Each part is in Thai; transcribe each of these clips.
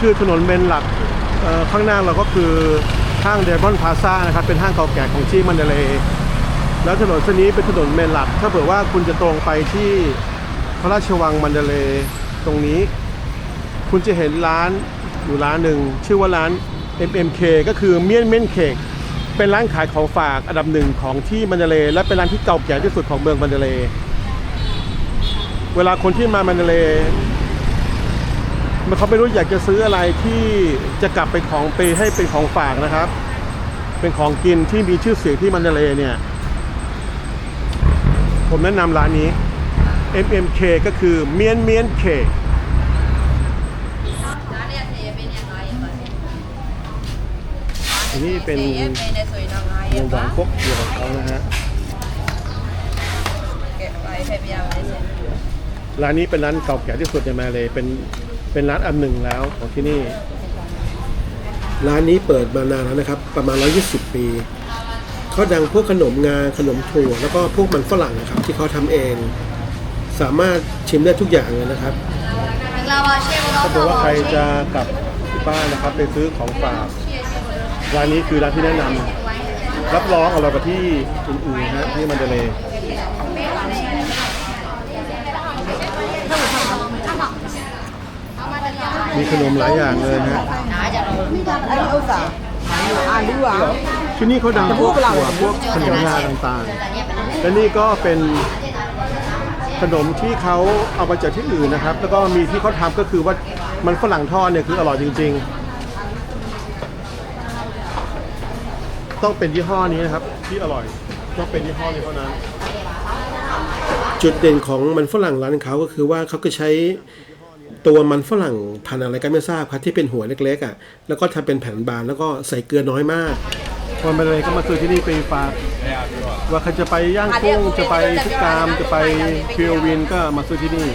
คือถนนเมนหลักข้างหน้าเราก็คือห้างเดมอนพาซ่านะครับเป็นห้างเก่าแก่ของที่มันเดเลย์แล้วถนนเส้นนี้เป็นถนนเมนหลัก ถ้าเผื่อว่าคุณจะตรงไปที่พระราชวังมันเดเลย์ตรงนี้ คุณจะเห็นร้านอยู่ร้านหนึ่งชื่อว่าร้าน MMK ก็คือเมียนเมนเค้กเป็นร้านขายของฝากอันดับหนึ่งของที่มันเดเลย์และเป็นร้านที่เก่าแก่ที่สุดของเมืองมันเดเลยเวลาคนที่มามันเดเลย เขาไม่รู้อยากจะซื้ออะไรที่จะกลับไปของไปให้เป็นของฝากนะครับ เป็นของกินที่มีชื่อเสียงที่มันเดเลย์เนี่ย ผมแนะนำร้านนี้ MMK ก็คือเมียนเมียนเคนนี้เป็นเงินดองพกเดียวของเขานะฮะร้านนี้เป็นร้านเก่าแก่ที่สุดในมาเลยเป็น เป็นร้านอันหนึ่งแล้วของที่นี่ร้านนี้เปิดมานานแล้วนะครับ ประมาณ 120 ปีเขาดังพวกขนมงาขนมถั่วแล้วก็พวกมันฝรั่งนะครับ ที่เขาทำเอง สามารถชิมได้ทุกอย่างเลยนะครับถ้าเกิดว่าใครจะกลับที่บ้านนะครับ ไปซื้อของฝากร้านนี้คือร้านที่แนะนำรับรองอร่อยกว่าที่อื่นๆนะฮะที่มันเดเลย ขนมหลายอย่างเลยนะฮะที่นี่เขาดังพวกถั่วพวกขนมงาต่างๆ และนี่ก็เป็นขนมที่เขาเอามาจากที่อื่นนะครับ แล้วก็มีที่เขาทำก็คือว่ามันฝรั่งทอดเนี่ยคืออร่อยจริง ๆ ต้องเป็นยี่ห้อนี้นะครับ ที่อร่อยต้องเป็นยี่ห้อนี้เท่านั้น จุดเด่นของมันฝรั่งร้านเขาก็คือว่าเขาก็ใช้ ตัวมันฝรั่งพันธุ์อะไรก็ไม่ทราบครับที่เป็นหัวเล็กๆอะแล้วก็ทำเป็นแผ่นบางแล้วก็ใส่เกลือน้อยมากคนไปเลยก็มาซื้อที่นี่ไปฝากว่าใครจะไปย่างกุ้งจะไปทุกกามจะไปคิววินก็มาซื้อที่นี่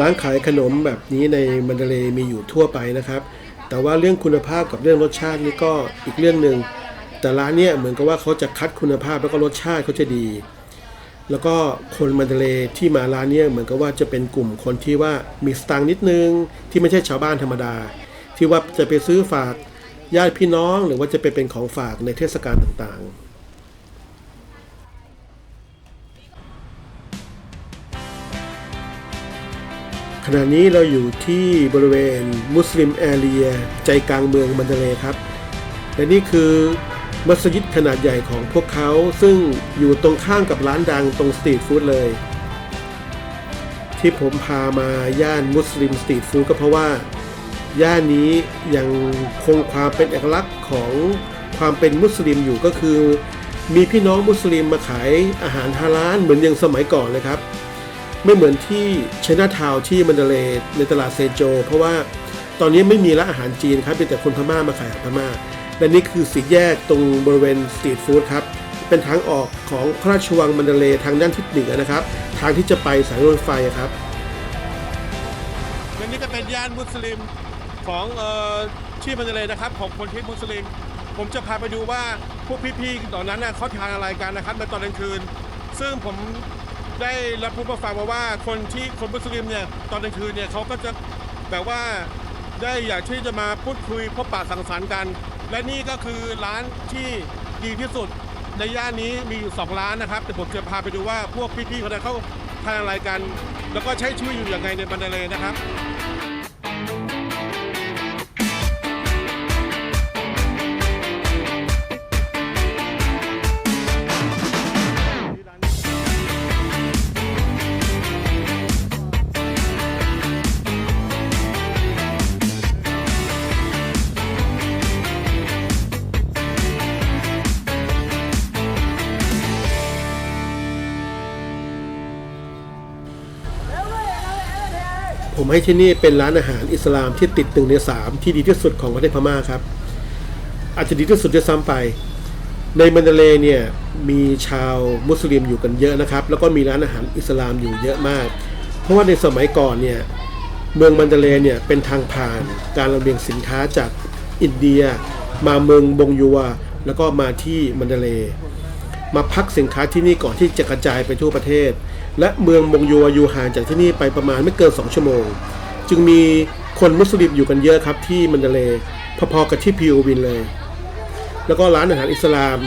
ร้านขายขนมแบบนี้ในมันเดเลย์มีอยู่ทั่วไปนะครับ แต่ว่าเรื่องคุณภาพกับเรื่องรสชาตินี่ก็อีกเรื่องหนึ่งแต่ร้านเนี้ยเหมือนกับว่าเขาจะคัดคุณภาพแล้วก็รสชาติเขาจะดี แล้วก็คนมันเดเลย์ที่มาร้านเนี้ยเหมือนกับว่าจะเป็นกลุ่มคนที่ว่ามีสตางค์นิดนึง ที่ไม่ใช่ชาวบ้านธรรมดา ที่ว่าจะไปซื้อฝากญาติพี่น้องหรือว่าจะไปเป็นของฝากในเทศกาลต่างๆขณะนี้เราอยู่ที่บริเวณมุสลิมแอเรีย ใจกลางเมืองมันเดเลย์ครับ และนี่คือ มัสยิดขนาดใหญ่ของพวกเขาซึ่งอยู่ตรงข้ามกับร้านดังตรงสตรีทฟู้ดเลย ที่ผมพามาย่านมุสลิมสตรีทฟู้ดก็เพราะว่า ย่านนี้ยังคงความเป็นเอกลักษณ์ของความเป็นมุสลิมอยู่ก็คือ มีพี่น้องมุสลิมมาขายอาหารฮาลาลเหมือนอย่างสมัยก่อนเลยครับ ไม่เหมือนที่ชนะทาวที่มันเดเลในตลาดเซโจ เพราะว่าตอนนี้ไม่มีร้านอาหารจีนครับมีแต่คนพม่ามาขายอาหารพม่า และนี่คือสี่แยกตรงบริเวณสตรีทฟู้ดครับ เป็นทางออกของพระราชวังมันเดเลทางด้านทิศเหนือนะครับ ทางที่จะไปสายรถไฟครับ และนี่ก็เป็นย่านมุสลิมของเอ่อที่มันเดลนะครับของคนที่มุสลิม ผมจะพาไปดูว่าพวกพี่ๆตอนนั้นน่ะเขาทานอะไรกันนะครับในตอนกลางคืน ซึ่งผมได้รับรู้มาฟังมาว่าคนที่คนมุสลิมเนี่ยตอนกลางคืนเนี่ยเขาก็จะแบบว่าได้อยากที่จะมาพูดคุยพบปะสังสรรค์กัน และนี่ก็คือร้านที่ดีที่สุดในย่านนี้มีอยู่สองร้านนะครับ แต่ผมจะพาไปดูว่าพวกพี่ๆคนนั้นเขาทานอะไรกัน แล้วก็ใช้ชีวิตอยู่อย่างไงในบันเดเลยนะครับ ผมให้ที่นี่เป็นร้านอาหารอิสลามที่ติดหนึ่งในสามที่ดีที่สุดของประเทศพม่าครับ อาจจะดีที่สุดด้วยซ้ำไป ในมันเดเลเนี่ยมีชาวมุสลิมอยู่กันเยอะนะครับ แล้วก็มีร้านอาหารอิสลามอยู่เยอะมาก เพราะว่าในสมัยก่อนเนี่ยเมืองมันเดเลเนี่ยเป็นทางผ่านการลำเลียงสินค้าจากอินเดีย มาเมืองบงยัวแล้วก็มาที่มันเดเลมาพักสินค้าที่นี่ก่อนที่จะกระจายไปทั่วประเทศ และเมืองมงยัวอยู่ห่างจากที่นี่ไปประมาณไม่เกิน 2 ชั่วโมง จึงมีคนมุสลิมอยู่กันเยอะครับที่มันเดเลพอๆกับที่พีโอวินเลย แล้วก็ร้านอาหารอิสลาม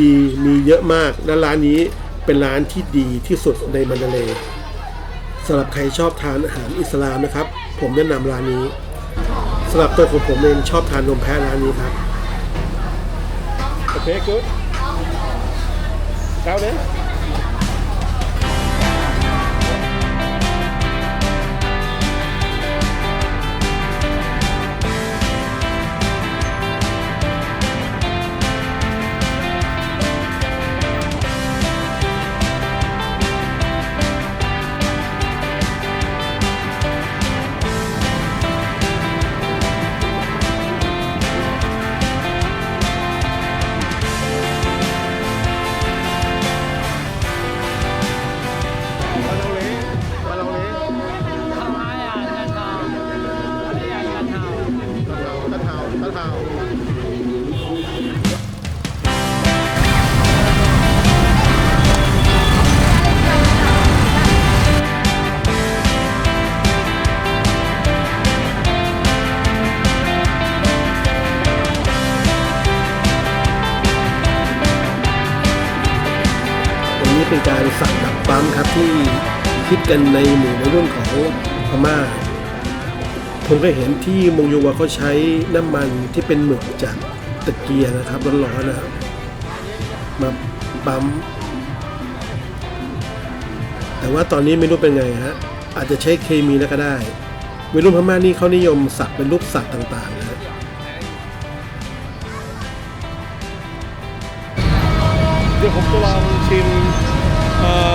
ดีๆ มีเยอะมาก และร้านนี้เป็นร้านที่ดีที่สุดในมันเดเลสำหรับใครชอบทานอาหารอิสลามนะครับ ผมแนะนำร้านนี้สำหรับตัวของผมเองชอบทานนมแพะร้านนี้ครับโอเค good เอ คิดกันในหมู่วัยรุ่นของพม่าผมก็เห็นที่มงยูวาเขาใช้น้ำมันที่เป็นหมึกจากตะเกียนะครับร้อนๆนะครับมาปั๊มแต่ว่าตอนนี้ไม่รู้เป็นไงฮะอาจจะใช้เคมีแล้วก็ได้วัยรุ่นพม่านี่เขานิยมสักเป็นรูปสัตว์ต่างๆนะเดี๋ยวผมจะลองชิม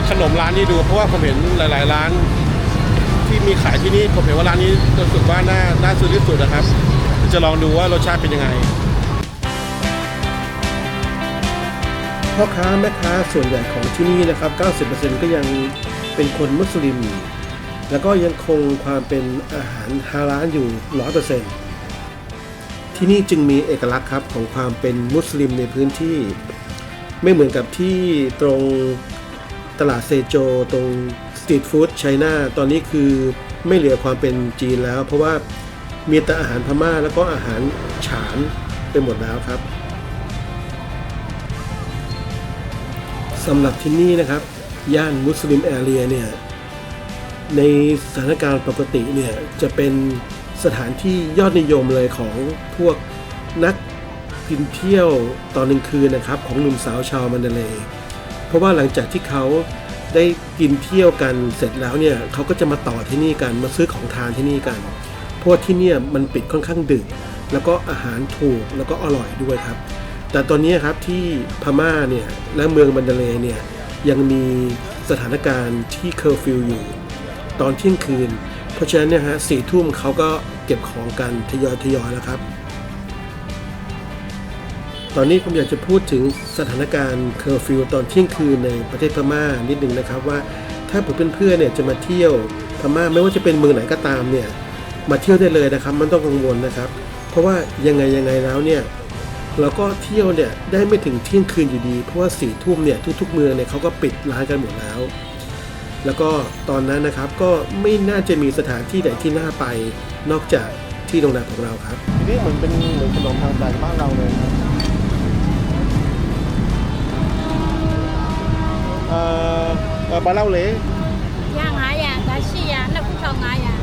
ขนมร้านนี้ดู เพราะว่าผมเห็นหลาย ๆ ร้าน ที่มีขายที่นี่ผมเห็นว่าร้านนี้รู้สึกว่าน่าน่าซื้อที่สุดนะครับ จะลองดูว่ารสชาติเป็นยังไงพ่อค้าแม่ค้าส่วนใหญ่ของที่นี่นะครับ 90%ก็ยังเป็นคนมุสลิม แล้วก็ยังคงความเป็นอาหารฮาลาลอยู่ 100%ที่นี่จึงมีเอกลักษณ์ครับของความเป็นมุสลิมในพื้นที่ ไม่เหมือนกับที่ตรง ตลาดเซโจตรงสตรีทฟู้ดไชน่าตอนนี้คือไม่เหลือความเป็นจีนแล้ว เพราะว่ามีแต่อาหารพม่าแล้วก็อาหารฉานไปหมดแล้วครับสำหรับที่นี่นะครับ ย่านมุสลิมแอเรียเนี่ยในสถานการณ์ปกติเนี่ยจะเป็นสถานที่ยอดนิยมเลยของพวกนักกินเที่ยวตอนกลางคืนนะครับ ของหนุ่มสาวชาวมันเดเลย์ เพราะว่าหลังจากที่เขาได้กินเที่ยวกันเสร็จแล้วเนี่ยเขาก็จะมาต่อที่นี่กันมาซื้อของทานที่นี่กัน เพราะว่าที่เนี่ยมันปิดค่อนข้างดึก แล้วก็อาหารถูกแล้วก็อร่อยด้วยครับ แต่ตอนนี้ครับที่พม่าเนี่ยและเมืองมันเดเลย์เนี่ยยังมีสถานการณ์ที่เคอร์ฟิวอยู่ ตอนเที่ยงคืน เพราะฉะนั้นเนี่ยฮะสี่ทุ่มเขาก็เก็บของกันทยอยทยอยแล้วครับ ตอนนี้ผมอยากจะพูดถึงสถานการณ์เคอร์ฟิวตอนเที่ยงคืนในประเทศพม่านิดนึงนะครับว่าถ้าผมเป็นเพื่อนๆเนี่ยจะมาเที่ยวพม่าไม่ว่าจะเป็นเมืองไหนก็ตามเนี่ยมาเที่ยวได้เลยนะครับ มันต้องกังวลนะครับ เพราะว่ายังไงยังไงแล้วเนี่ยเราก็เที่ยวเนี่ยได้ไม่ถึงเที่ยงคืนอยู่ดี เพราะว่าสี่ทุ่มเนี่ยทุกๆเมืองเนี่ยเขาก็ปิดร้านกันหมดแล้ว แล้วก็ตอนนั้นนะครับก็ไม่น่าจะมีสถานที่ไหนที่น่าไปนอกจากที่โรงแรมของเราครับทีนี้เหมือนเป็นเหมือนขนมทางการบ้านเราเลยครับ เอ่อเอ่อบาเล่าเละย่างหายอะกาชีอะนักผู้ชมงายอะ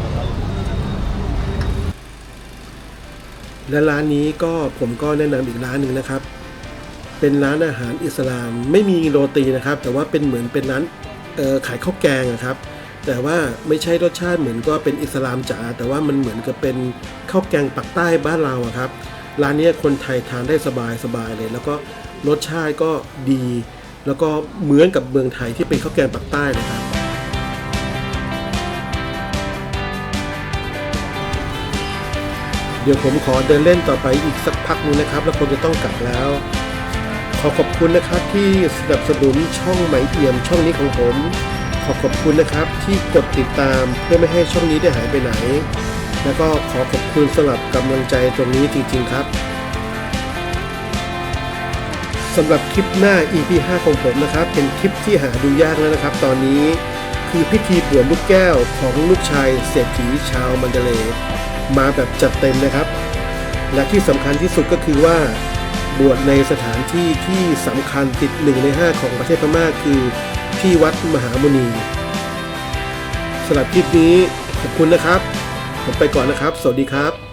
และร้านนี้ก็ผมก็แนะนำอีกร้านหนึ่งนะครับ เป็นร้านอาหารอิสลามไม่มีโรตีนะครับ แต่ว่าเป็นเหมือนเป็นร้านเอ่อขายข้าวแกงอะครับ แต่ว่าไม่ใช่รสชาติเหมือนก็เป็นอิสลามจ๋าแต่ว่ามันเหมือนกับเป็นข้าวแกงปักใต้บ้านเราอะครับร้านเนี้ยคนไทยทานได้สบายสบายเลย แล้วก็รสชาติก็ดี แล้วก็เหมือนกับเมืองไทยที่เป็นข้าวแกงปักใต้เลยครับเดี๋ยวผมขอเดินเล่นต่อไปอีกสักพักนึงนะครับ แล้วคงจะต้องกลับแล้ว ขอขอบคุณนะครับที่สนับสนุนช่องไหมเอี่ยมช่องนี้ของผม ขอขอบคุณนะครับที่กดติดตามเพื่อไม่ให้ช่องนี้ได้หายไปไหน แล้วก็ขอขอบคุณสำหรับกำลังใจตรงนี้จริง ๆ ครับ สำหรับคลิปหน้า EP 5ของผมนะครับ เป็นคลิปที่หาดูยากแล้วนะครับ ตอนนี้คือพิธีบวชลูกแก้วของลูกชายเศรษฐีชาวมันเดเลย์มาแบบจัดเต็มนะครับ และที่สำคัญที่สุดก็คือว่า บวชในสถานที่ที่สำคัญติดหนึ่งในห้าของประเทศพม่าคือ ที่วัดมหามุนีสำหรับคลิปนี้ขอบคุณนะครับ ผมไปก่อนนะครับ สวัสดีครับ